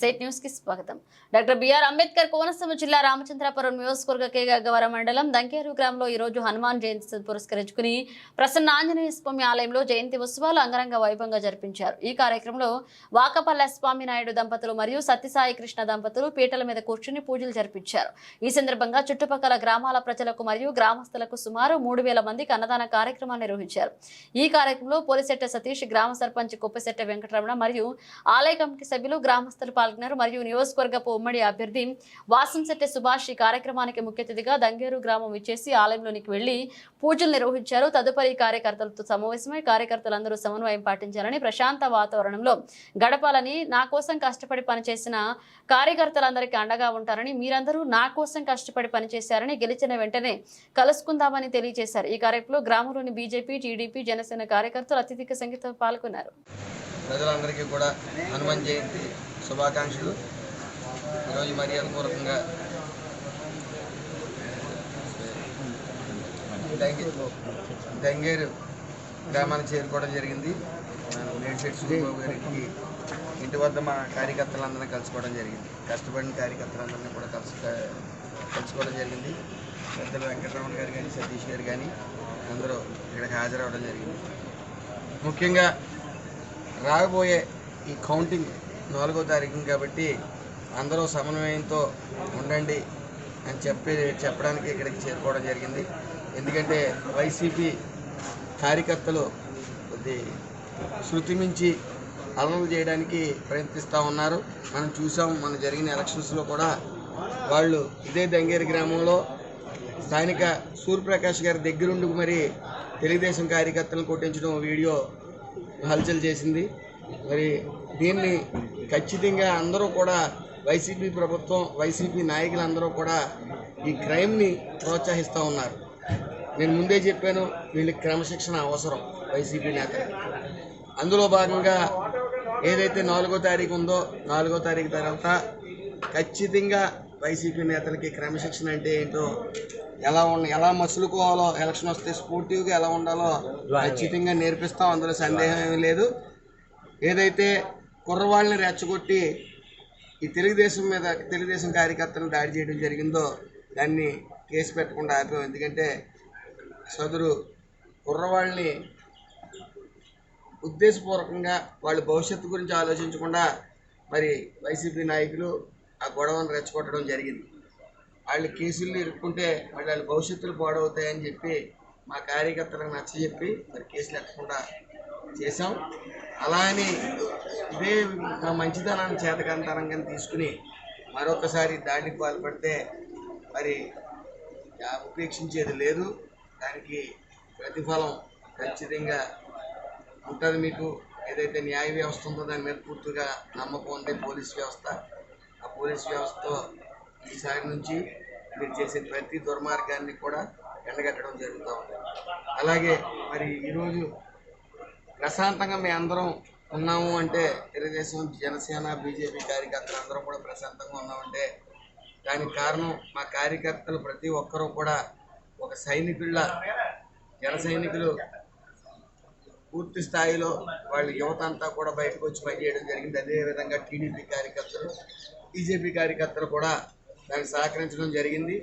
Set న్యూస్కి స్వాగతం. Doctor BR Ambedkar Konaseema జిల్లా రామచంద్రాపురం నియోజకవర్గ కేగవరం మండలం దంకేరు గ్రామంలో ఈ రోజు హనుమాన్ జయంతి పురస్కరించుకుని ప్రసన్న ఆంజనేయ స్వామి ఆలయంలో జయంతి ఉత్సవాలు అంగరంగ వైభవంగా జరిపించారు. ఈ కార్యక్రమంలో వాకపల్ల స్వామి నాయుడు దంపతులు మరియు సత్యసాయి కృష్ణ దంపతులు పీటల మీద కూర్చుని పూజలు జరిపించారు. ఈ సందర్భంగా చుట్టుపక్కల గ్రామాల ప్రజలకు మరియు గ్రామస్తులకు సుమారు మూడు వేల మందికి అన్నదాన కార్యక్రమాన్ని నిర్వహించారు. ఈ కార్యక్రమంలో పోలిసెట్ట సతీష్ గ్రామ సర్పంచ్ కుప్పశెట్ట వెంకటరమణ మరియు ఆలయ కమిటీ సభ్యులు గ్రామస్తులు పాల్గొన్నారు. మరియు నియోజకవర్గపు ఉమ్మడి అభ్యర్థి వాసంశెట్టి సుభాష్ ఈ కార్యక్రమానికి ముఖ్య అతిథిగా దంగేరు గ్రామం ఇచ్చేసి ఆలయంలోనికి వెళ్ళి పూజలు నిర్వహించారు. తదుపరి కార్యకర్తలతో సమావేశమై కార్యకర్తలందరూ సమన్వయం పాటించాలని ప్రశాంత వాతావరణంలో గడపాలని నా కోసం కష్టపడి పనిచేసిన కార్యకర్తలందరికీ అండగా ఉంటారని మీరందరూ నా కోసం కష్టపడి పనిచేశారని గెలిచిన వెంటనే కలుసుకుందామని తెలియజేశారు. ఈ కార్యక్రమంలో గ్రామంలోని బీజేపీ టీడీపీ జనసేన కార్యకర్తలు అత్యధిక సంఖ్యతో పాల్గొన్నారు. ప్రజలందరికీ కూడా హనుమాన్ జయంతి శుభాకాంక్షలు. ఈరోజు మర్యాదపూర్వకంగా దంగే దంగేరు గ్రామానికి చేరుకోవడం జరిగింది. మేడ్షెట్ గారికి ఇంటి వద్ద మా కార్యకర్తలందరినీ కలుసుకోవడం జరిగింది. కష్టపడిన కార్యకర్తలందరినీ కూడా కలుసు కలుసుకోవడం జరిగింది. పెద్దలు వెంకటరమణ గారు కానీ సతీష్ గారు కానీ అందరూ ఇక్కడికి హాజరవడం జరిగింది. ముఖ్యంగా రాబోయే ఈ కౌంటింగ్ నాలుగో తారీఖు కాబట్టి అందరూ సమన్వయంతో ఉండండి అని చెప్పి చెప్పడానికి ఇక్కడికి చేరుకోవడం జరిగింది. ఎందుకంటే వైసీపీ కార్యకర్తలు కొద్ది శృతి మించి చేయడానికి ప్రయత్నిస్తూ ఉన్నారు. మనం చూసాం మన జరిగిన ఎలక్షన్స్లో కూడా వాళ్ళు ఇదే దంగేరి గ్రామంలో స్థానిక సూర్యప్రకాష్ గారి దగ్గరుండి మరి తెలుగుదేశం కార్యకర్తలను కొట్టించడం వీడియో హల్చల్ చేసింది. మరి దీన్ని ఖచ్చితంగా అందరూ కూడా వైసీపీ ప్రభుత్వం వైసీపీ నాయకులందరూ కూడా ఈ క్రైమ్ని ప్రోత్సహిస్తూ ఉన్నారు. నేను ముందే చెప్పాను వీళ్ళకి క్రమశిక్షణ అవసరం వైసీపీ నేతలకి. అందులో భాగంగా ఏదైతే నాలుగో తారీఖు ఉందో నాలుగో తారీఖు తర్వాత ఖచ్చితంగా వైసీపీ నేతలకి క్రమశిక్షణ అంటే ఏంటో ఎలా ఉన్న ఎలా మసులుకోవాలో ఎలక్షన్ వస్తే స్పోర్టివ్గా ఎలా ఉండాలో ఖచ్చితంగా నేర్పిస్తాం. అందులో సందేహం ఏమీ లేదు. ఏదైతే కుర్రవాళ్ళని రెచ్చగొట్టి ఈ తెలుగుదేశం మీద తెలుగుదేశం కార్యకర్తలను దాడి చేయడం జరిగిందో దాన్ని కేసు పెట్టకుండా ఆపాం. ఎందుకంటే సదురు కుర్రవాళ్ళని ఉద్దేశపూర్వకంగా వాళ్ళ భవిష్యత్తు గురించి ఆలోచించకుండా మరి వైసీపీ నాయకులు ఆ గొడవను రెచ్చగొట్టడం జరిగింది. వాళ్ళు కేసులు ఇరుక్కుంటే మళ్ళీ వాళ్ళ భవిష్యత్తులు పాడవుతాయని చెప్పి మా కార్యకర్తలకు నచ్చజెప్పి మరి కేసులు ఎక్కకుండా చేశాం. అలా అని ఇదే మా మంచితనాన్ని చేతకంతరంగా తీసుకుని మరొకసారి దాడికి పాల్పడితే మరి ఉపేక్షించేది లేదు. దానికి ప్రతిఫలం ఖచ్చితంగా ఉంటుంది మీకు. ఏదైతే న్యాయ వ్యవస్థ ఉందో దాని మీద పూర్తిగా నమ్మకం ఉంది పోలీస్ వ్యవస్థ. ఆ పోలీస్ వ్యవస్థతో ఈసారి నుంచి మీరు చేసే ప్రతి దుర్మార్గాన్ని కూడా ఎండగట్టడం జరుగుతూ ఉంది. అలాగే మరి ఈరోజు ప్రశాంతంగా మేము అందరం ఉన్నాము అంటే తెలుగుదేశం జనసేన బీజేపీ కార్యకర్తలు అందరం కూడా ప్రశాంతంగా ఉన్నామంటే దానికి కారణం మా కార్యకర్తలు ప్రతి ఒక్కరూ కూడా ఒక సైనికుళ్ళ జన సైనికులు పూర్తి స్థాయిలో వాళ్ళ యువత అంతా కూడా బయటకు వచ్చి పనిచేయడం జరిగింది. అదేవిధంగా టీడీపీ కార్యకర్తలు బీజేపీ కార్యకర్తలు కూడా దానికి సహకరించడం జరిగింది.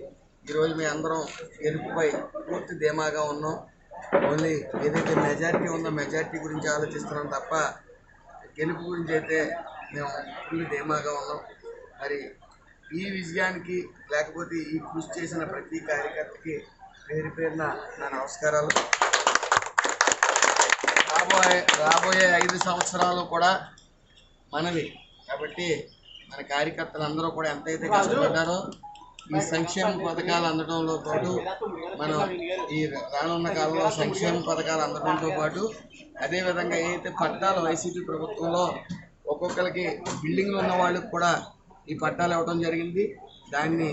ఈరోజు మేము అందరం గెలుపుపై పూర్తి ధీమాగా ఉన్నాం. ఓన్లీ ఏదైతే మెజారిటీ ఉందో మెజారిటీ గురించి ఆలోచిస్తున్నాం తప్ప గెలుపు గురించి అయితే మేము ఫుల్ ధీమాగా ఉన్నాం. మరి ఈ విజయానికి లేకపోతే ఈ కృషి చేసిన ప్రతి కార్యకర్తకి పేరు పేరున నా నమస్కారాలు. రాబోయే రాబోయే ఐదు సంవత్సరాలు కూడా మనవి. కాబట్టి మన కార్యకర్తలు అందరూ కూడా ఎంతైతే కష్టపడ్డారో ఈ సంక్షేమ పథకాలు అందడంలో పాటు మనం ఈ రానున్న కాలంలో సంక్షేమ పథకాలు అందడంతో పాటు అదేవిధంగా ఏదైతే పట్టాలు వైసీపీ ప్రభుత్వంలో ఒక్కొక్కరికి బిల్డింగ్లు ఉన్న వాళ్ళకి కూడా ఈ పట్టాలు ఇవ్వడం జరిగింది. దాన్ని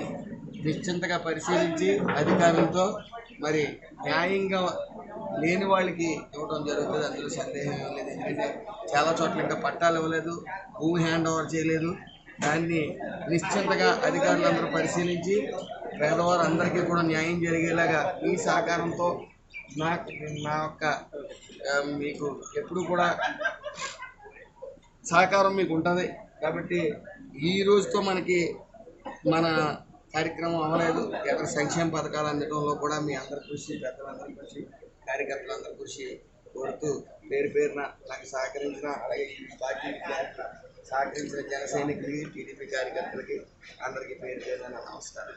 నిశ్చింతగా పరిశీలించి అధికారులతో మరి న్యాయంగా లేని వాళ్ళకి ఇవ్వడం జరుగుతుంది. అందులో సందేహం లేదు. ఎందుకంటే చాలా చోట్ల ఇంకా పట్టాలు ఇవ్వలేదు. భూమి హ్యాండ్ ఓవర్ చేయలేదు. దాన్ని నిశ్చింతగా అధికారులందరూ పరిశీలించి పేదవారు అందరికీ కూడా న్యాయం జరిగేలాగా ఈ సహకారంతో నా నా యొక్క మీకు ఎప్పుడు కూడా సహకారం మీకు ఉంటుంది. కాబట్టి ఈ రోజుతో మనకి మన కార్యక్రమం అవ్వలేదు. ఇతర సంక్షేమ పథకాలు అందడంలో కూడా మీ అందరి కృషి పెద్దలందరి కృషి కార్యకర్తలందరి కృషి కోరుతూ పేరు పేరున నాకు సహకరించిన అలాగే ఈ పార్టీ సహకరించిన జన సైనికులకి టీడీపీ కార్యకర్తలకి అందరికీ పేరు పేరు నమస్కారం.